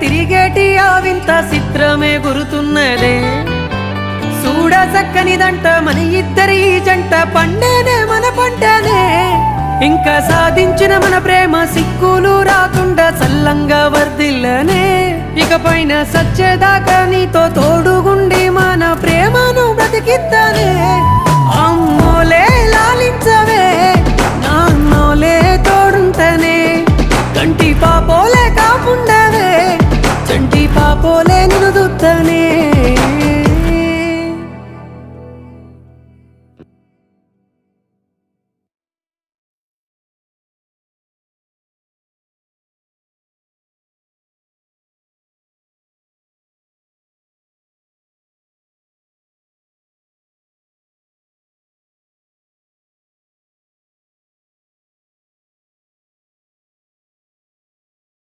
తిరిగేటి ఆ వింత చిత్రమే గురుతున్నదే. చూడ చక్కనిదంట మన ఇద్దరి జంట పండేనే మన పంటనే ఇంకా సాధించిన మన ప్రేమ సిక్కులు రాకుండా చల్లంగా వర్దిల్లనే ఇకపైన సచ్చేదాకా నీతో తోడుగుండి మన ప్రేమను బ్రతికిద్దా